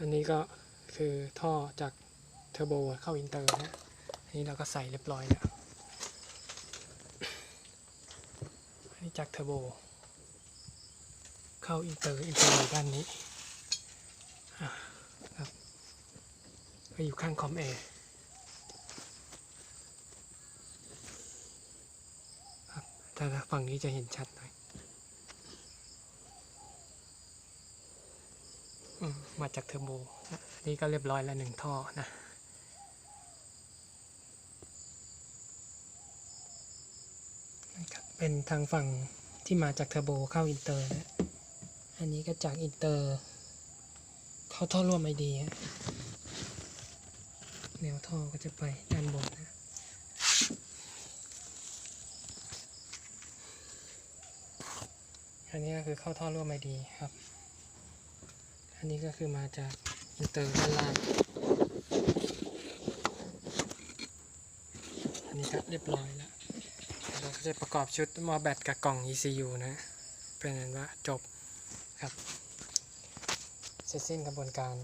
อันนี้ก็คือท่อจากเทอร์โบเข้าอินเตอร์นะอันนี้เราก็ใส่เรียบร้อยแล้ว อันนี้จากเทอร์โบเข้าอินเตอร์อินเตอร์ด้านนี้ครับก็อยู่ข้างคอมแอร์ครับถ้าฝั่งนี้จะเห็นชัดหน่อย มาจากเทอร์โบนะนี่ก็เรียบร้อยแล้วหนึ่งท่อนะนะครับเป็นทางฝั่งที่มาจากเทอร์โบเข้าอินเตอร์นะอันนี้ก็จากอินเตอร์เข้าท่อร่วมไอดีฮะแนวท่อก็จะไปด้านบนนะอันนี้ก็คือเข้าท่อร่วมไอดีครับ อันนี้ก็คือมาจากอินเตอร์ด้านล่างอันนี้ก็เรียบร้อยแล้วเราก็จะประกอบชุดมอแบตกับกล่อง ECU นะ เป็นอันว่าจบครับเสร็จสิ้นกระบวนการ